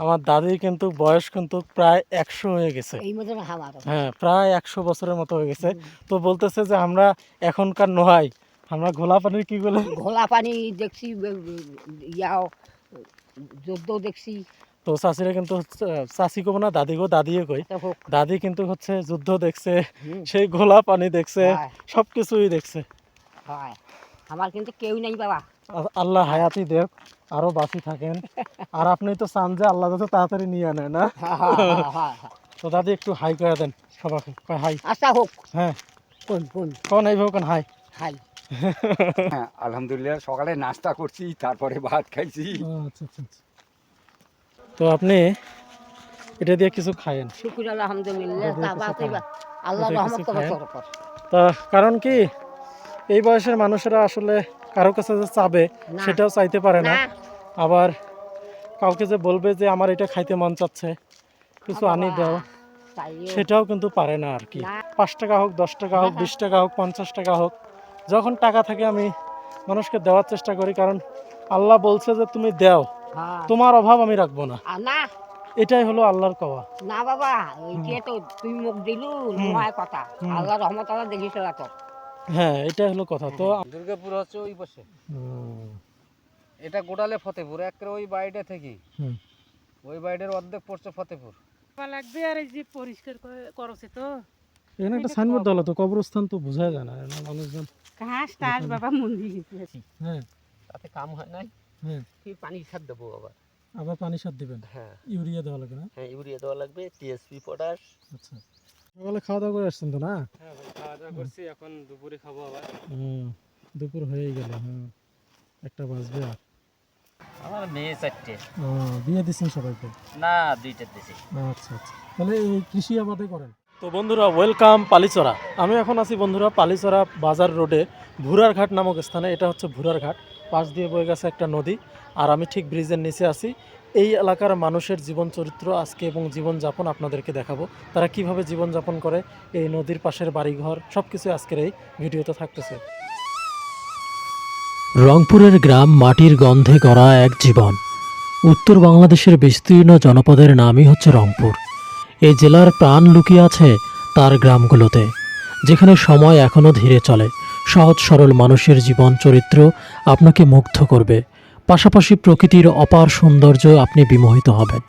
আমার দাদির কিন্তু বয়স কিন্তু প্রায় একশো হয়ে গেছে। হ্যাঁ প্রায় একশো বছরের মতো হয়ে গেছে। তো বলতেছে যে আমরা এখনকার নোহাই আমরা ঘোলা পানির কি বলে? ঘোলা পানি দেখছি ইয়াও যুদ্ধ দেখছি। তো চাষিরা কিন্তু চাষি কব না দাদিকেও দাদিও কই দাদি কিন্তু হচ্ছে যুদ্ধ দেখছে সেই ঘোলা পানি দেখছে সবকিছুই দেখছে। হয়। আমার কিন্তু কেউ নেই বাবা। আল্লাহ হায়াতি দেখ আরও বাঁচি থাকেন। আর আপনি তো চান যে আল্লাহ যাতে তাড়াতাড়ি নিয়ে আনে না। তো দাদি একটু হাই করে দেন সবাইকে। কয় হাই? আচ্ছা হোক। হ্যাঁ। কোন কোন? কোন এই কোন হাই? হাই। হ্যাঁ আলহামদুলিল্লাহ সকালে নাস্তা করছি তারপরে ভাত খাইছি। আচ্ছা আচ্ছা। তো আপনি এটা দিয়ে কিছু খায়েন। শুকুর আলহামদুলিল্লাহ আল্লাহ রহমত। তা কারণ কি? এই বয়সের মানুষেরা আসলে কারও কাছে যে চাবে সেটাও চাইতে পারে না। আবার কাউকে যে বলবে যে আমার এটা খাইতে মন চাচ্ছে কিছু আনি দাও সেটাও কিন্তু পারে না আর কি। পাঁচ টাকা হোক দশ টাকা হোক বিশ টাকা হোক পঞ্চাশ টাকা হোক যখন টাকা থাকে আমি মানুষকে দেওয়ার চেষ্টা করি কারণ আল্লাহ বলছে যে তুমি দাও হ্যাঁ। তোমার অভাব আমি রাখব না। এটাই হলো আল্লাহর কওয়া। না বাবা ওই যে তো তুই মুখ দিলু নয় কথা। হুম। আল্লাহ রহমত আল্লাহ দেখিস তো হ্যাঁ এটাই হলো কথা। তো দুর্গাপুর হচ্ছে ওই পাশে। এটা গোটালে ফতেপুর একেবারে ওই বাড়িটা থেকে। ওই বাড়িটার অর্ধেক পড়ছে ফতেপুর। লাগবে আর এই যে পরিষ্কার করছে তো। এখানে একটা সাইনবোর্ড দেওয়া তো কবরস্থান তো বোঝা যায় না মানুষজন ঘাস টাস বাবা মন্দির। হ্যাঁ। তাতে কাম হয় নাই? হ্যাঁ। কি পানি সার দেবো আবার? আবার পানি সার দিবেন? হ্যাঁ। ইউরিয়া দেওয়া লাগে না? হ্যাঁ ইউরিয়া দেওয়া লাগবে টিএসপি পটাশ। আচ্ছা। সকালে খাওয়া দাওয়া করে আসছেন তো না? হ্যাঁ ভাই খাওয়া দাওয়া করছি এখন দুপুরে খাব আবার। হুম, দুপুর হয়েই গেল হ্যাঁ একটা বাজবে আর। আমার মেয়ে চারটে। ও, বিয়ে দিচ্ছেন সবাইকে? না দুইটা দিছি। আচ্ছা আচ্ছা। তাহলে এই কৃষি আবাদে করেন? তো বন্ধুরা ওয়েলকাম পালিচরা। আমি এখন আছি বন্ধুরা পালিচরা বাজার রোডে ভুরার ঘাট নামক স্থানে। এটা হচ্ছে ভুরার ঘাট। পাশ দিয়ে বয়ে গেছে একটা নদী। আর আমি ঠিক ব্রিজের নিচে আছি। এই এলাকার মানুষের জীবন চরিত্র আজকে এবং জীবনযাপন আপনাদেরকে দেখাবো। তারা কীভাবে জীবনযাপন করে, এই নদীর পাশের বাড়িঘর সব কিছু আজকের এই ভিডিওতে থাকতেছে। রংপুরের গ্রাম মাটির গন্ধে গড়া এক জীবন। উত্তর বাংলাদেশের বিস্তীর্ণ জনপদের নামই হচ্ছে রংপুর। এই জেলার প্রাণ লুকিয়ে আছে তার গ্রামগুলোতে, যেখানে সময় এখনও ধীরে চলে। সহজ সরল মানুষের জীবন চরিত্র আপনাকে মুগ্ধ করবে। পাশাপাশি প্রকৃতির অপার সৌন্দর্য আপনি বিমোহিত হবেন।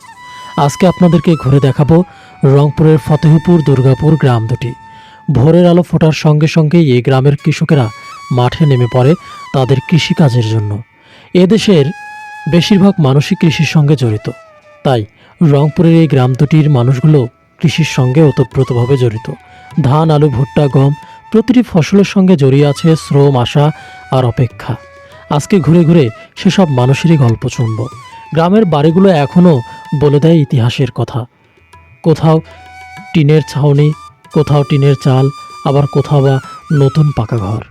আজকে আপনাদেরকে ঘুরে দেখাবো রংপুরের ফতেহপুর দুর্গাপুর গ্রাম দুটি। ভোরের আলো ফোটার সঙ্গে সঙ্গেই এই গ্রামের কৃষকেরা মাঠে নেমে পড়ে তাদের কৃষিকাজের জন্য। এদেশের বেশিরভাগ মানুষই কৃষির সঙ্গে জড়িত। তাই রংপুরের এই গ্রাম দুটির মানুষগুলো কৃষির সঙ্গে ওতপ্রোতভাবে জড়িত। ধান, আলু, ভুট্টা, গম প্রতিটি ফসলের সঙ্গে জড়িয়ে আছে শ্রম, আশা আর অপেক্ষা। আজকে ঘুরে ঘুরে সেসব মানুষেরই গল্প শুনব। গ্রামের বাড়িগুলো এখনও বলে দেয় ইতিহাসের কথা। কোথাও টিনের ছাউনি কোথাও টিনের চাল আবার কোথাও বা নতুন পাকা ঘর।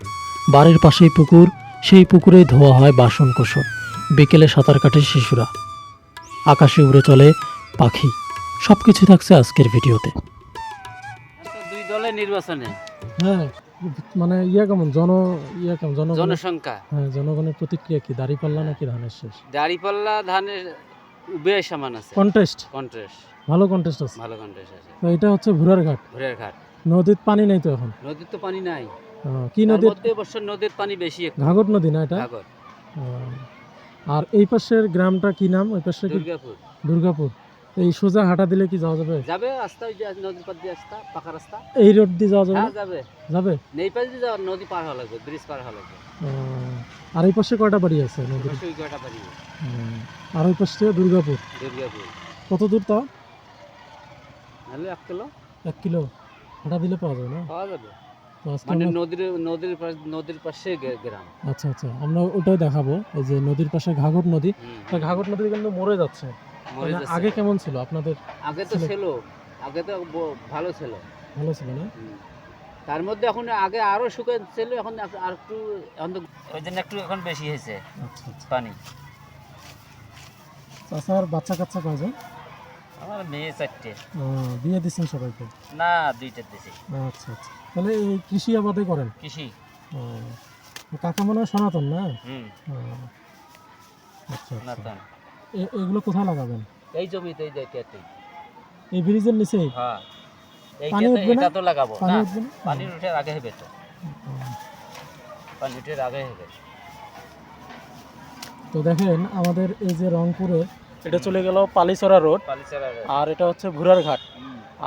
বাড়ির পাশেই পুকুর সেই পুকুরেই ধোয়া হয় বাসন কোসন বিকেলে সাঁতার কাটে শিশুরা। আকাশে উড়ে চলে পাখি। সব কিছু থাকছে আজকের ভিডিওতে। দুই দলে নির্বাচনে। হ্যাঁ। মানে ইয়া কেমন? জন ইয়া কেমন? জনগণ জনসংখ্যা। হ্যাঁ জনগণের প্রতিক্রিয়া কি? দাঁড়িপাল্লা নাকি ধানের শেষ? দাড়িপাল্লা ধানের উভয় সমান আছে। কন্টেস্ট কন্ট্রেস ভালো কন্টেস্ট আছে? ভালো কন্ট্রেস আছে। তো এটা হচ্ছে ভুরার ঘাট। ভোরের ঘাট। নদীর পানি নাই তো এখন? নদীর তো পানি নাই। কি নদীর মধ্যে বছর নদীর পানি বেশি ঘাগর নদী না এটা? ঘাগর। আর এই পাশের গ্রামটা কি নাম? ওই পাশে দুর্গাপুর। দুর্গাপুর। এই সোজা হাঁটা দিলে কি যাওয়া যাবে? যাবে রাস্তা ওই যে নদীর পার দিয়ে রাস্তা পাকা রাস্তা। এই রোড দিয়ে যাওয়া যাবে হ্যাঁ যাবে। যাবে? নেই পাশ দিয়ে যাওয়া নদী পার হওয়া লাগবে ব্রিজ পার হওয়া লাগবে। আর এই পাশে কয়টা বাড়ি আছে নদীর? অবশ্যই কয়টা আহ, আর ওই পাশে দুর্গাপুর? দুর্গাপুর। কত দূর তাও? এক কিলো। এক কিলো। হাঁটা দিলে পাওয়া যায় না? পাওয়া যাবে। মানে নদীর নদীর পাশ নদীর পাশে গ্রাম। আচ্ছা আচ্ছা। আমরা ওটাই দেখাবো এই যে নদীর পাশে ঘাঘর নদী। ঘাঘর নদী কিন্তু মরে যাচ্ছে। আগে কেমন ছিল? আপনাদের আগে তো ছিল। আগে তো ভালো ছিল। ভালো ছিল না? তার মধ্যে এখন আগে আরও শুকান ছিল এখন আর একটু এখন ওই জন্য একটু এখন বেশি হয়েছে আচ্ছা আচ্ছা। পানি। চাষার বাচ্চা কাচ্চা কাজে আমার মেয়ে চারটে। বিয়ে দিচ্ছেন সবাইকে? না দুইটা দিছি। আচ্ছা আচ্ছা। তাহলে এই কৃষি আবাদে করেন? কৃষি। কাকা মনে হয় সনাতন না? হুম। আচ্ছা আচ্ছা। এ- এগুলো কোথায় লাগাবেন? এই জমিতে এই কেটে এই ব্রিজের নিচে? হ্যাঁ। এই পানি উঠবে না? এটা তো লাগাবো পানি না? উঠবে না? পানি উঠার আগে হবে তো। পানি উঠার আগে হবে। তো দেখেন আমাদের এই যে রংপুরে এটা চলে গেল পালিচরা রোড। আর এটা হচ্ছে ভুরার ঘাট।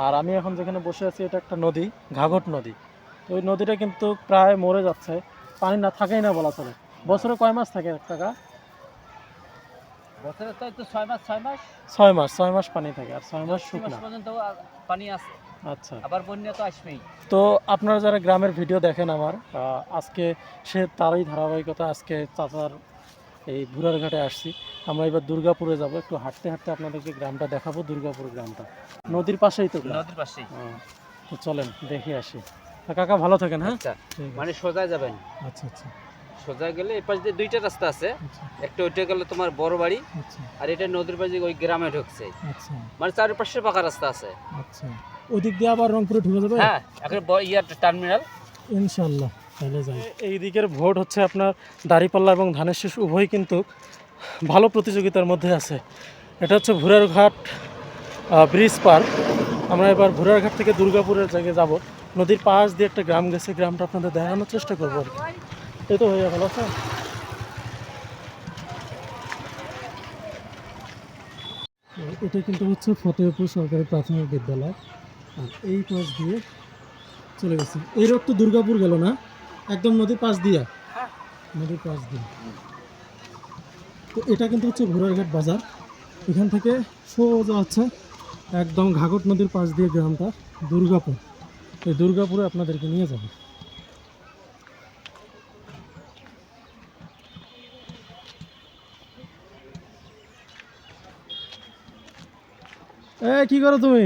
আর আমি এখন যেখানে বসে আছি এটা একটা নদী ঘাঘট নদী। তো ওই নদীটা কিন্তু প্রায় মরে যাচ্ছে। পানি না থাকেই না বলা চলে। বছরে কয় মাস থাকে এক টাকা? ছয় মাস ছয় মাস? পানি থাকে আর ছয় মাস শুকনা। পর্যন্ত পানি আছে। আচ্ছা। আবার বন্যা তো আসবেই। তো আপনারা যারা গ্রামের ভিডিও দেখেন আমার আজকে সে তারই ধারাবাহিকতা আজকে চাচার এই ভুরার ঘাটে আসছি। আমরা এবার দুর্গাপুরে যাব একটু হাঁটতে হাঁটতে আপনাদেরকে গ্রামটা দেখাবো দুর্গাপুর গ্রামটা। নদীর পাশেই তো নদীর পাশেই। তো চলেন দেখে আসি। কাকা ভালো থাকেন হ্যাঁ? আচ্ছা। মানে সোজা যাবেন। আচ্ছা আচ্ছা। সোজা গেলে এই পাশ দিয়ে দুইটা রাস্তা আছে। আচ্ছা। একটা ওইটা গেলে তোমার বড় বাড়ি আচ্ছা। আর এটা নদীর পাশে ওই গ্রামে ঢুকছে। আচ্ছা। মানে চারিপাশে পাকা রাস্তা আছে। ওদিক দিয়ে আবার রংপুরে ঢুকে যাবে? হ্যাঁ এখন ইয়ার টার্মিনাল। ইনশাল্লাহ তাহলে যাই। এই দিকের ভোট হচ্ছে আপনার দাড়িপাল্লা এবং ধানের শীষ উভয় কিন্তু ভালো প্রতিযোগিতার মধ্যে আছে। এটা হচ্ছে ভুরার ঘাট ব্রিজ পার্ক আমরা এবার ভুরার ঘাট থেকে দুর্গাপুরের জায়গায় যাব। নদীর পাশ দিয়ে একটা গ্রাম গেছে। গ্রামটা আপনাদের দেখানোর চেষ্টা করব আর কি। এই তো হয়ে গেল এটা কিন্তু হচ্ছে ফতেহপুর সরকারি প্রাথমিক বিদ্যালয়। আর এই পাশ দিয়ে চলে গেছে। এই রোড তো দুর্গাপুর গেল না? একদম নদীর পাশ দিয়া? নদীর পাশ দিয়ে। তো এটা কিন্তু হচ্ছে ঘোড়ারঘাট বাজার। এখান থেকে সোজা হচ্ছে একদম ঘাঘট নদীর পাশ দিয়ে গ্রামটা দুর্গাপুর। এই দুর্গাপুরে আপনাদেরকে নিয়ে যাবে। এ কি করো তুমি?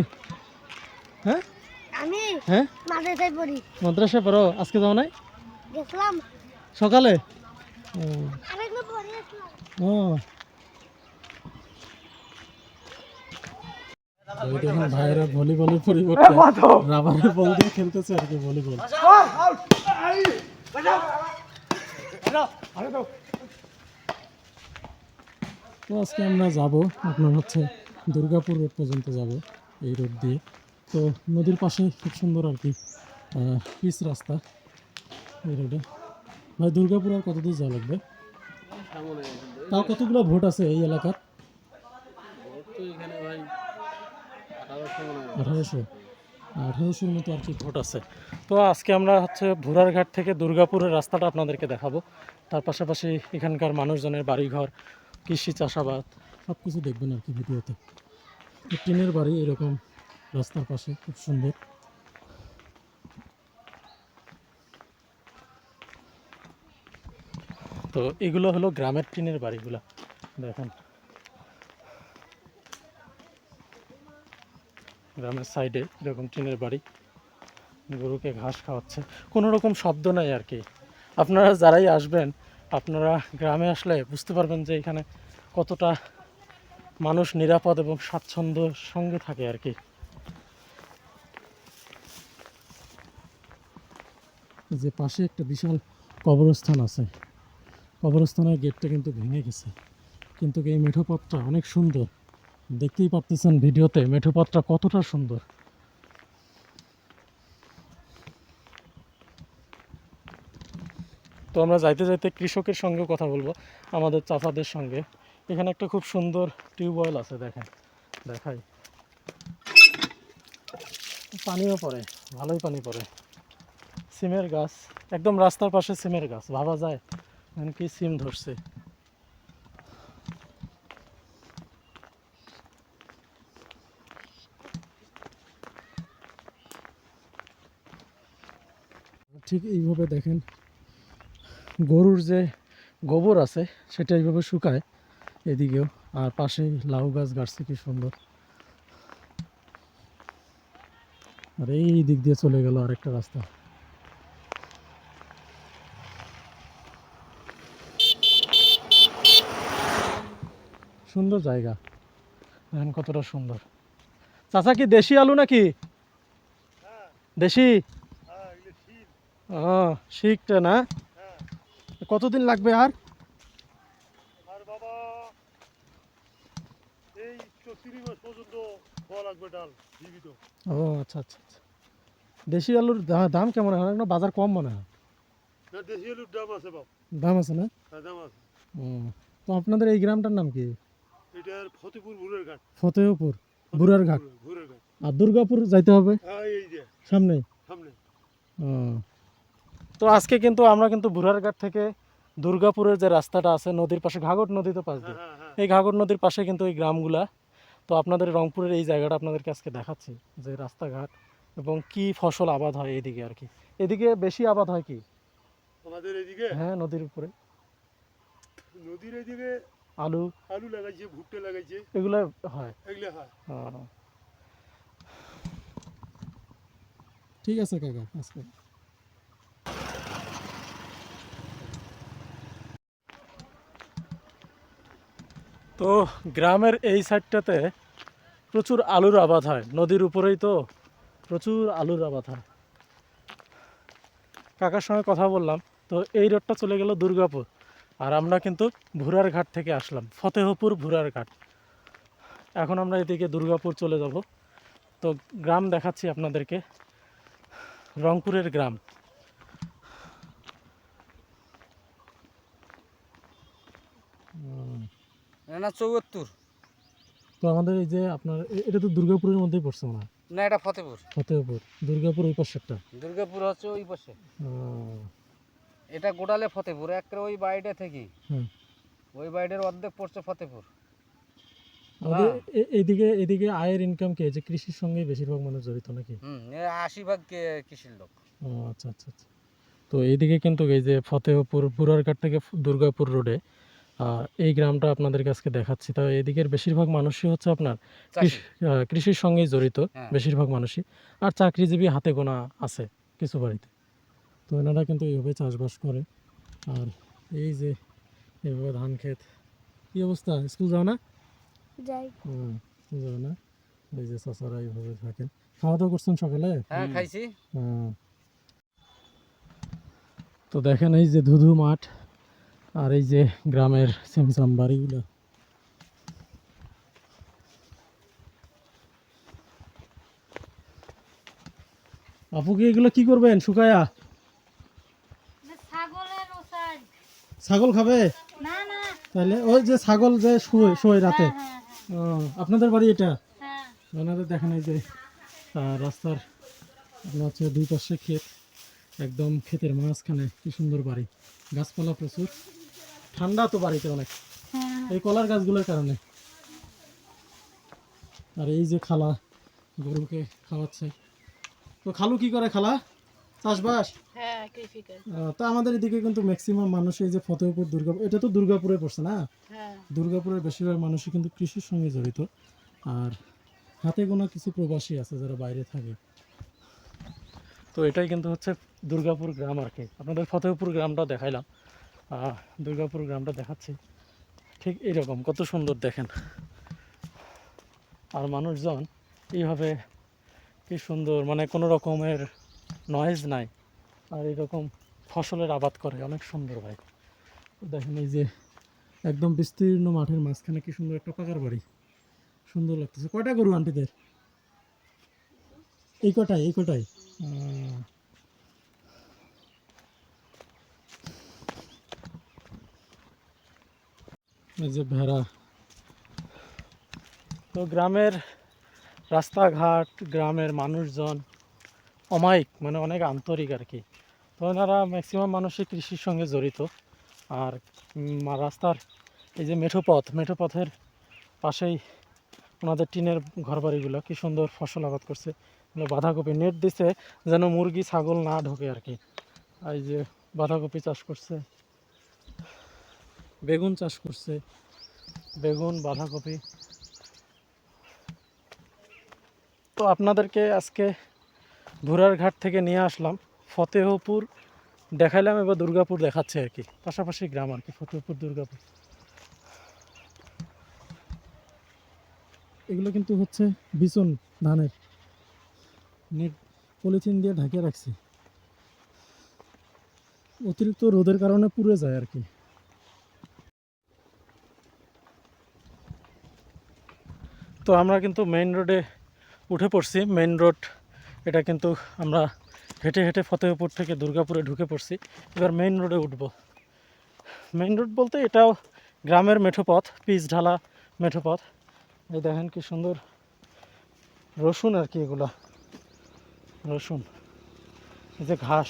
হ্যাঁ? আমি হ্যাঁ? মাদ্রাসায় পড়ি। আজকে যাও নাই? গেছিলাম। সকালে? ও। আরেকবার পরে আসলাম। দেখুন ভাইয়েরা ভলিবলের পরিবর্তে রাবারের বল দিয়ে খেলতেছে আর কি ভলিবল। তো আজকে আমরা যাব আপনার হচ্ছে দুর্গাপুর রোড পর্যন্ত যাব এই রোড দিয়ে। তো নদীর পাশে খুব সুন্দর আর কি পিচ রাস্তা এই রোডে ভাই, দুর্গাপুর আর কত দূর যাওয়া লাগবে? তাও কতগুলো ভোট আছে এই এলাকার? আঠারোশো। আঠারোশোর মতো আর কি ভোট আছে। তো আজকে আমরা হচ্ছে ভুরারঘাট থেকে দুর্গাপুরের রাস্তাটা আপনাদেরকে দেখাবো। তার পাশাপাশি এখানকার মানুষজনের বাড়িঘর, কৃষি চাষাবাদ সব কিছু দেখবেন আর কি ভিডিওতে। টিনের বাড়ি এরকম রাস্তার পাশে, খুব সুন্দর। তো এগুলো হলো গ্রামের টিনের বাড়িগুলো, দেখেন। গ্রামের সাইডে এরকম টিনের বাড়ি, গরুকে ঘাস খাওয়াচ্ছে। কোনো রকম শব্দ নাই আর কি। আপনারা যারাই আসবেন, আপনারা গ্রামে আসলে বুঝতে পারবেন যে এখানে কতটা মানুষ নিরাপদ এবং স্বাচ্ছন্দ্যের সঙ্গে থাকে আর কি। যে পাশে একটা বিশাল কবরস্থান আছে। কবরস্থানের গেটটা কিন্তু ভেঙে গেছে। কিন্তু এই মেঠো পথটা অনেক সুন্দর। দেখতেই পারতেছেন ভিডিওতে মেঠো পথটা কতটা সুন্দর। তো আমরা যাইতে যাইতে কৃষকের সঙ্গে কথা বলব, আমাদের চাচাদের সঙ্গে। এখানে একটা খুব সুন্দর টিউবওয়েল আছে, দেখেন, দেখাই। পানিও পড়ে, ভালোই পানি পড়ে। সিমের গাছ, একদম রাস্তার পাশে সিমের গাছ, ভাবা যায় কি সিম ধরছে। ঠিক এইভাবে দেখেন, গরুর যে গোবর আছে, সেটা এইভাবে শুকায়। এদিকেও। আর পাশেই লাউ গাছ গাছছে কি সুন্দর। আর এই দিক দিয়ে চলে গেল আরেকটা রাস্তা। সুন্দর জায়গা। দেখেন কতটা সুন্দর। চাচা কি দেশি আলু নাকি? দেশি? ও শিখটা না? কতদিন লাগবে আর? ও আচ্ছা আচ্ছা আচ্ছা। দেশি আলুর দাম কেমন হয় না বাজার কম মনে হয়। দাম আছে না? ও তো আপনাদের এই গ্রামটার নাম কি? ফতেহপুর বুড়ার ঘাট। আর দুর্গাপুর যাইতে হবে? সামনে? ও। তো আজকে কিন্তু আমরা কিন্তু বুড়ার ঘাট থেকে দুর্গাপুরের যে রাস্তাটা আছে নদীর পাশে ঘাগট নদী তো পাশ দিয়ে। এই ঘাগট নদীর পাশে কিন্তু এই গ্রামগুলা। তো আপনাদের রংপুরের এই জায়গাটা আপনাদেরকে আজকে দেখাচ্ছি যে রাস্তাঘাট এবং কি ফসল আবাদ হয় এইদিকে আর কি। এদিকে বেশি আবাদ হয় কি? আমাদের এদিকে? হ্যাঁ নদীর উপরে। নদীর এদিকে আলু। আলু লাগাইছে ভুট্টা লাগাইছে। এগুলো হয়। এগুলো হয়। ঠিক আছে কাকা আজকে। তো গ্রামের এই সাইডটাতে প্রচুর আলুর আবাদ হয়। নদীর উপরেই তো প্রচুর আলুর আবাদ হয়। কাকার সঙ্গে কথা বললাম, তো এই রোডটা চলে গেল দুর্গাপুর। আর আমরা কিন্তু ভুরার ঘাট থেকে আসলাম, ফতেহপুর ভুরার ঘাট। এখন আমরা এদিকে দুর্গাপুর চলে যাব। তো গ্রাম দেখাচ্ছি আপনাদেরকে, রংপুরের গ্রাম। না চৌয়াত্তর তো আমাদের এই যে আপনার এটা তো দুর্গাপুরের মধ্যেই পড়ছে না না এটা ফতেপুর। ফতেহপুর দুর্গাপুর ওই পাশেরটা? দুর্গাপুর হচ্ছে ওই পাশে। এটা গোটালে ফতেপুর একেবারে ওই বাড়িটা থেকে। ওই বাড়িটার অর্ধেক পড়ছে ফতেপুর। আমাদের হ্যাঁ। এদিকে এদিকে আয়ের ইনকাম কে? যে কৃষির সঙ্গে বেশিরভাগ মানুষ জড়িত নাকি? হুম আশি ভাগ কে- কৃষির লোক। ও আচ্ছা আচ্ছা আচ্ছা। তো এইদিকে কিন্তু এই যে ফতেহপুর বুড়ারঘাট থেকে দুর্গাপুর রোডে এই গ্রামটা আপনাদের কাছে দেখাচ্ছি। তো এদিকের বেশিরভাগ মানুষই হচ্ছে আপনার কৃষি- কৃষির সঙ্গেই জড়িত হ্যাঁ। বেশিরভাগ মানুষই। আর চাকরিজীবী হাতে গোনা আছে কিছু বাড়িতে। তো এনারা কিন্তু এইভাবে চাষবাস করে। আর এই যে এইভাবে ধান ক্ষেত কি অবস্থা? স্কুল যাও না? যাই। স্কুল যাও না। এই যে চাষারা এইভাবে থাকেন। খাওয়া দাওয়া করছেন সকালে? হ্যাঁ খাইছি। হুম। তো দেখেন এই যে ধুধু মাঠ। আর এই যে গ্রামের সিমসাম বাড়িগুলো আপু কি এগুলো কি করবেন শুকায়া? ছাগল খাবে? তাহলে ওই যে ছাগল যে শুয়ে শোয় রাতে। হ্যাঁ আপনাদের বাড়ি এটা? হ্যাঁ। ওনাদের দেখেন এই যে রাস্তার আপনার হচ্ছে দুই পাশে ক্ষেত একদম ক্ষেতের মাঝখানে। কি সুন্দর বাড়ি। গাছপালা প্রচুর। ঠান্ডা তো বাড়িতে অনেক। হ্যাঁ। এই কলার গাছগুলোর কারণে। আর এই যে খালা গরুকে খাওয়াচ্ছে। তো খালু কি করে খালা? চাষবাস? হ্যাঁ তো আমাদের এদিকে কিন্তু ম্যাক্সিমাম মানুষ এই যে ফতেহপুর দুর্গাপুর এটা তো দুর্গাপুরে পড়ছে না? হ্যাঁ। দুর্গাপুরের বেশিরভাগ মানুষই কিন্তু কৃষির সঙ্গে জড়িত। আর হাতে গোনা কিছু প্রবাসী আছে যারা বাইরে থাকে। তো এটাই কিন্তু হচ্ছে দুর্গাপুর গ্রাম আর কি। আপনাদের ফতেহপুর গ্রামটা দেখাইলাম। দুর্গাপুর গ্রামটা দেখাচ্ছি। ঠিক এইরকম, কত সুন্দর দেখেন। আর মানুষজন এইভাবে কি সুন্দর মানে কোনো রকমের নয়েজ নাই। আর এরকম ফসলের আবাদ করে, অনেক সুন্দর ভাই। দেখেন এই যে একদম বিস্তীর্ণ মাঠের মাঝখানে কি সুন্দর একটা পাকার বাড়ি। সুন্দর লাগতেছে। কয়টা গরু আন্টিদের? এই কটাই এই কটাই। এই যে ভেড়া। তো গ্রামের রাস্তাঘাট, গ্রামের মানুষজন অমায়িক মানে অনেক আন্তরিক আর কি। তো ওনারা ম্যাক্সিমাম মানুষই কৃষির সঙ্গে জড়িত। আর রাস্তার এই যে মেঠোপথ মেঠোপথের পাশেই ওনাদের টিনের ঘরবাড়িগুলো, কি সুন্দর ফসল আবাদ করছে। বাঁধাকপি, নেট দিছে যেন মুরগি, ছাগল না ঢোকে আর কি। এই যে বাঁধাকপি চাষ করছে। বেগুন চাষ করছে। বেগুন, বাঁধাকপি। তো আপনাদেরকে আজকে ঘোড়ার ঘাট থেকে নিয়ে আসলাম। ফতেহপুর দেখাইলাম, এবার দুর্গাপুর দেখাচ্ছে আর কি। পাশাপাশি গ্রাম আর কি, ফতেহপুর, দুর্গাপুর। এগুলো কিন্তু হচ্ছে বিচন ধানের। নেট পলিথিন দিয়ে ঢাকিয়ে রাখছি। অতিরিক্ত রোদের কারণে পুড়ে যায় আর কি। তো আমরা কিন্তু মেইন রোডে উঠে পড়ছি। মেইন রোড এটা কিন্তু আমরা হেঁটে হেঁটে ফতেহপুর থেকে দুর্গাপুরে ঢুকে পড়ছি। এবার মেইন রোডে উঠবো। মেইন রোড বলতে এটাও গ্রামের মেঠোপথ পিচ ঢালা মেঠো পথ এই দেখেন কি সুন্দর রসুন আর কি এগুলা। রসুন, এই যে ঘাস।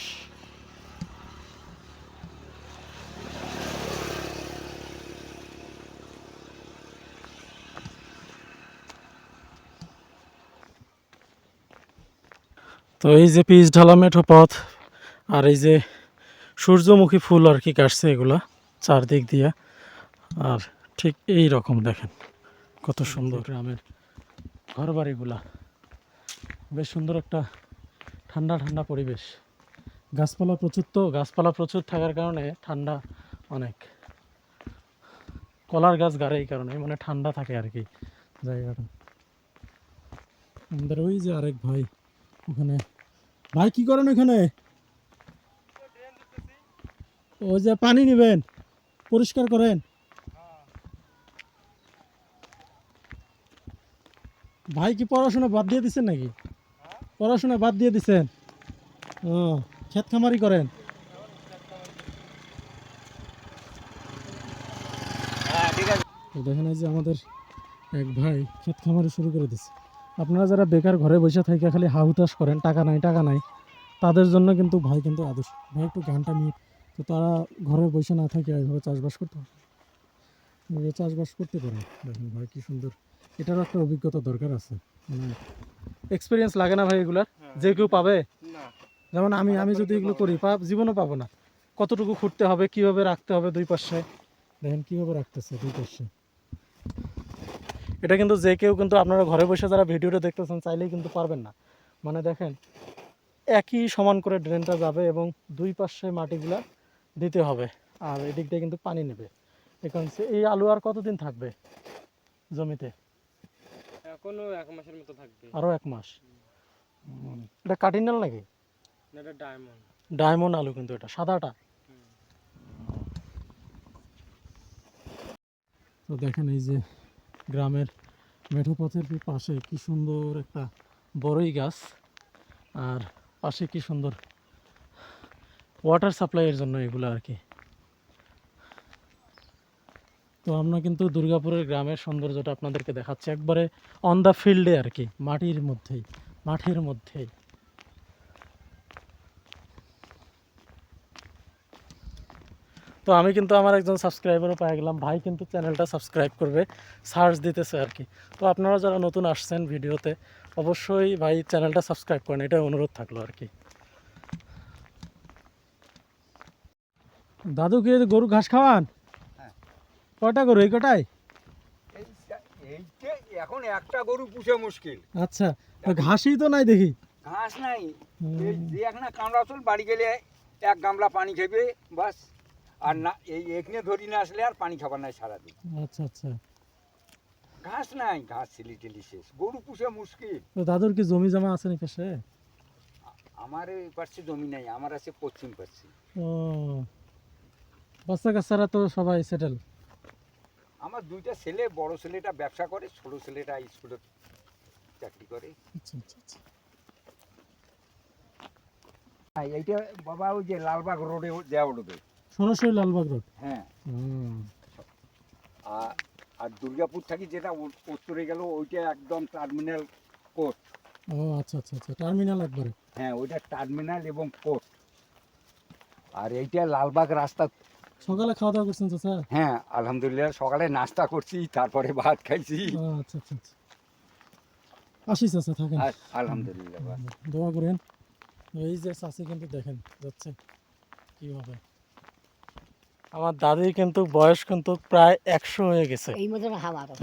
তো এই যে পিচ ঢালা মেঠো পথ আর এই যে সূর্যমুখী ফুল আর কি কাটছে এগুলা চারদিক দিয়ে। আর ঠিক এই রকম দেখেন কত সুন্দর গ্রামের ঘর বাড়িগুলা বেশ সুন্দর একটা ঠান্ডা ঠান্ডা পরিবেশ। গাছপালা প্রচুর তো, গাছপালা প্রচুর থাকার কারণে ঠান্ডা অনেক। কলার গাছ গাড়ে এই কারণে মানে ঠান্ডা থাকে আর কি জায়গাটা। আমাদের ওই যে আরেক ভাই ওখানে। ভাই, কি করেন ওখানে? ওই যে পানি নেবেন, পরিষ্কার করেন। ভাই, কি পড়াশোনা বাদ দিয়ে দিচ্ছেন নাকি? পড়াশোনা বাদ দিয়ে দিচ্ছেন ও, ক্ষেত খামারি করেন। দেখেন এই যে আমাদের এক ভাই ক্ষেত খামারি শুরু করে দিচ্ছে আপনারা যারা বেকার ঘরে বসে থেকে খালি হাহুতাশ করেন টাকা নাই টাকা নাই তাদের জন্য কিন্তু ভাই কিন্তু আদর্শ। ভাই একটু গানটা নিয়ে তো তারা ঘরে বসে না থাকে এইভাবে চাষবাস করতে পারে? চাষবাস করতে পারে। দেখেন ভাই কি সুন্দর। এটারও একটা অভিজ্ঞতা দরকার আছে। মানে এক্সপিরিয়েন্স লাগে না ভাই এগুলার? যে কেউ পাবে? যেমন আমি আমি যদি এগুলো করি পা জীবনও পাবো না। কতটুকু খুঁড়তে হবে কীভাবে রাখতে হবে দুই পাশে? দেখেন কীভাবে রাখতেছে দুই পাশে। এটা কিন্তু যে কেউ কিন্তু আপনারা ঘরে বসে যারা ভিডিওটা দেখতেছেন চাইলেই কিন্তু পারবেন না। মানে দেখেন একই সমান করে ড্রেনটা যাবে এবং দুই পাশে মাটিগুলা দিতে হবে। আর এদিক দিয়ে কিন্তু পানি নেবে। এখন এই আলু আর কতদিন থাকবে জমিতে? এখনও এক মাসের মতো থাকবে। আরও এক মাস। এটা কাটিনাল নাকি? এটা ডায়মন্ড। ডায়মন্ড আলু কিন্তু এটা সাদাটা। তো দেখেন এই যে গ্রামের মেঠো পথের পাশে কি সুন্দর একটা বড়ই গাছ, আর পাশে কি সুন্দর ওয়াটার সাপ্লাইয়ের জন্য এগুলো আর কি। তো আমরা কিন্তু দুর্গাপুরের গ্রামের সৌন্দর্যটা আপনাদেরকে দেখাচ্ছি। একবারে অন দ্য ফিল্ডে আর কি, মাটির মধ্যেই, মাঠের মধ্যেই। তো আমি কিন্তু আমার একজন সাবস্ক্রাইবারও পেয়ে গেলাম। ভাই কিন্তু চ্যানেলটা সাবস্ক্রাইব করবে সার্চ দিতেছে আর কি তো আপনারা যারা নতুন আসছেন ভিডিওতে অবশ্যই ভাই চ্যানেলটা সাবস্ক্রাইব করেন এটা অনুরোধ থাকল আর কি দাদু কি গরু ঘাস খাওয়ান? হ্যাঁ। কয়টা গরু এই কটাই? এখন একটা গরু পুষে মুশকিল। আচ্ছা ঘাসই তো নাই দেখি। ঘাস নাই। যে একটা কামড়া চল বাড়ি গেলে এক গামলা পানি খেবে বাস। আর না এই এখানে ধরি না আসলে আর পানি খাবার নাই সারাদিন। আচ্ছা আচ্ছা। ঘাস নাই ঘাস ছিলি টিলি শেষ। গরু পুষে মুশকিল। তো দাদুর কি জমি জমা আছে নি পাশে? আমার এই পাশে জমি নাই আমার আছে পশ্চিম পাশে। ও বাচ্চা কাচ্চারা তো সবাই সেটেল আমার দুইটা ছেলে বড় ছেলেটা ব্যবসা করে ছোট ছেলেটা স্কুলে চাকরি করে। আচ্ছা আচ্ছা আচ্ছা। হ্যাঁ এইটা বাবা ওই যে লালবাগ রোডে দেওয়া উঠবে। সরাসরি লালবাগ রোড। হ্যাঁ। আর আর দুর্গাপুর থাকি যেটা উত্তরে গেল ওইটা একদম টার্মিনাল কোর্ট ও আচ্ছা আচ্ছা আচ্ছা টার্মিনাল একবারে। হ্যাঁ ওইটা টার্মিনাল এবং কোর্ট আর এইটা লালবাগ রাস্তা। সকালে খাওয়া দাওয়া করছেন চাচা হ্যাঁ আলহামদুলিল্লাহ সকালে নাস্তা করছি তারপরে ভাত খাইছি। আচ্ছা আচ্ছা আচ্ছা। আসি চাচা থাকেন। আলহামদুলিল্লাহ দোয়া করেন। এই যে চাষি কিন্তু দেখেন যাচ্ছে। কীভাবে? আমার দাদির কিন্তু বয়স কিন্তু প্রায় একশো হয়ে গেছে।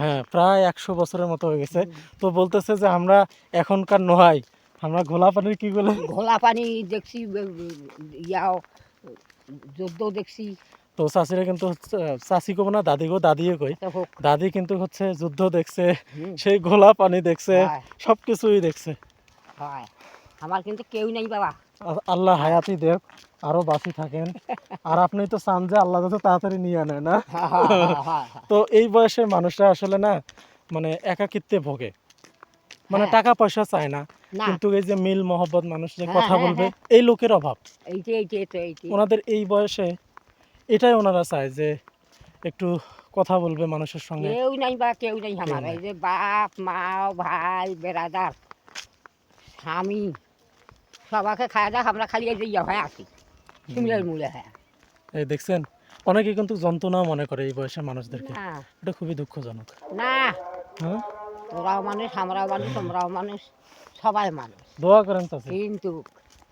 হ্যাঁ প্রায় একশো বছরের মতো হয়ে গেছে। তো বলতেছে যে আমরা এখনকার নোহাই আমরা ঘোলা পানির কি বলে? ঘোলা পানি দেখছি ইয়াও যদ্দ দেখছি। তো চাষিরা কিন্তু চাষি কব না দাদি গো দাদিও কই। তো দাদি কিন্তু হচ্ছে যুদ্ধ দেখছে সেই ঘোলা পানি দেখছে হয়, সব কিছুই দেখছে। হয়। আমার কিন্তু কেউ নেই বাবা। আল্লাহ হায়াতি দেব আরও বাঁচি থাকেন। আর আপনি তো চান যে আল্লাহ যাতে তাড়াতাড়ি নিয়ে আনে না। তো এই বয়সের মানুষরা আসলে না মানে একাকিত্বে ভোগে। মানে হ্যাঁ। টাকা পয়সা চায় না। কিন্তু এই যে মিল মহব্বত মানুষ যে হ্যাঁ, কথা হ্যাঁ, বলবে। এই লোকের অভাব। ওনাদের এই বয়সে এটাই ওনারা চায় যে একটু কথা বলবে মানুষের সঙ্গে। কেউ নাই বা কেউ নেই আমার। এই যে বাপ মা ভাই বেড়াদার স্বামী খাওয়া দাওয়া আমরা খালি এই যে ইয়ে হয়ে আসি মূলে হ্যাঁ। এই দেখছেন অনেকে কিন্তু যন্ত্রণা মনে করে এই বয়সের মানুষদেরকে। এটা খুবই দুঃখজনক। না। হ্যাঁ? তোরাও মানুষ আমরাও মানুষ তোমরাও মানুষ সবাই মানুষ। দোয়া করেন চাচি কিন্তু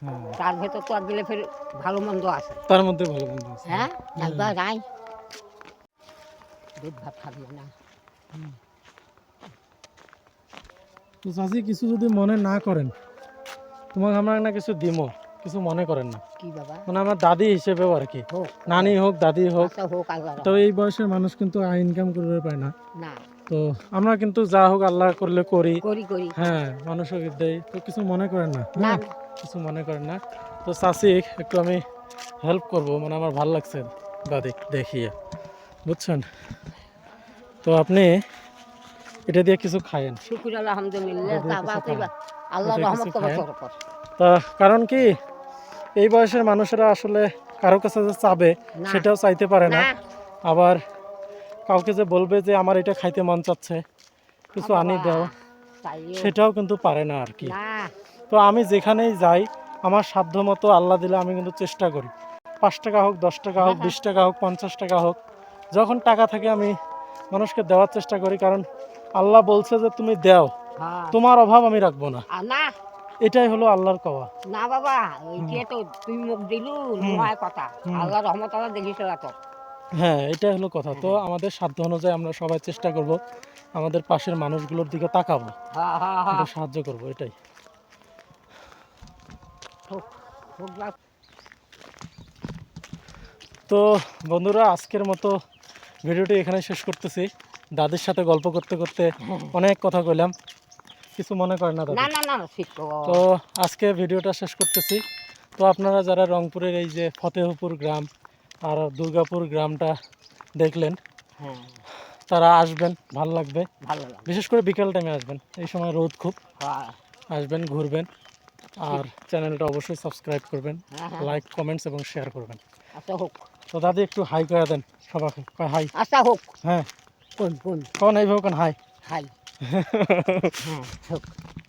হ্যাঁ। তার ভেতর তো আর গেলে ফের ভালো মন্দ আছে। তার মধ্যে ভালো বন্ধু আছে। হ্যাঁ? একবার নাই দুধ ভাত খাব না। তো চাচি কিছু যদি মনে না করেন তোমাকে আমরা না কিছু দিমো কিছু মনে করেন না। কি বাবা? মানে আমার দাদি হিসেবেও আর কি। নানি হোক দাদি হোক। আচ্ছা তো এই বয়সের মানুষ কিন্তু আয় ইনকাম করতে পারে না। না। তো আমরা কিন্তু যা হোক আল্লাহ করলে করি। হ্যাঁ মানুষকে দেই তো কিছু মনে করেন না। না হ্যাঁ কিছু মনে করেন না। তো চাচি একটু আমি হেল্প করব। মানে আমার ভালো লাগছে দাদি দেখিয়ে। বুঝছেন? তো আপনি এটা দিয়ে কিছু খায়েন শুকুর আলহামদুলিল্লাহ। আল্লাহ রহমত উপর তা কারণ কি এই বয়সের মানুষেরা আসলে কারও কাছে যে চাবে সেটাও চাইতে পারে না। আবার কাউকে যে বলবে যে আমার এটা খাইতে মন চাচ্ছে কিছু আনি দাও সেটাও কিন্তু পারে না আর কি। তো আমি যেখানেই যাই আমার সাধ্য মতো আল্লাহ দিলে আমি কিন্তু চেষ্টা করি। পাঁচ টাকা হোক দশ টাকা হোক বিশ টাকা হোক পঞ্চাশ টাকা হোক যখন টাকা থাকে আমি মানুষকে দেওয়ার চেষ্টা করি। কারণ আল্লাহ বলছে যে তুমি দাও হ্যাঁ। তোমার অভাব আমি রাখব না। না। এটাই হলো আল্লাহর কওয়া। না বাবা ওই যে তো তুই মুখ দিলু নয় কথা। হুম। আল্লাহ রহমত আল্লাহ দেখিস তো। হ্যাঁ এটাই হলো কথা। তো আমাদের সাধ্য অনুযায়ী আমরা সবাই চেষ্টা করব আমাদের পাশের মানুষগুলোর দিকে তাকাবো। হ্যাঁ হ্যাঁ হ্যাঁ। সাহায্য করব এটাই। তো বন্ধুরা আজকের মতো ভিডিওটি এখানে শেষ করতেছি। দাদির সাথে গল্প করতে করতে অনেক কথা কইলাম কিছু মনে করেন না না না না না, তো। আজকে ভিডিওটা শেষ করতেছি। তো আপনারা যারা রংপুরের এই যে ফতেহপুর গ্রাম আর দুর্গাপুর গ্রামটা দেখলেন হ্যাঁ তারা আসবেন ভালো লাগবে। বিশেষ করে বিকেল টাইমে আসবেন। এই সময় রোদ খুব। হ্যাঁ। আসবেন ঘুরবেন। আর চ্যানেলটা অবশ্যই সাবস্ক্রাইব করবেন হ্যাঁ হ্যাঁ। লাইক কমেন্টস এবং শেয়ার করবেন। আচ্ছা হোক। তো দাদি একটু হাই করে দেন সবাইকে। হাই আচ্ছা হোক। হ্যাঁ। কোন কোন? কোন এইভাবে কোন হাই হাই help. Hmm.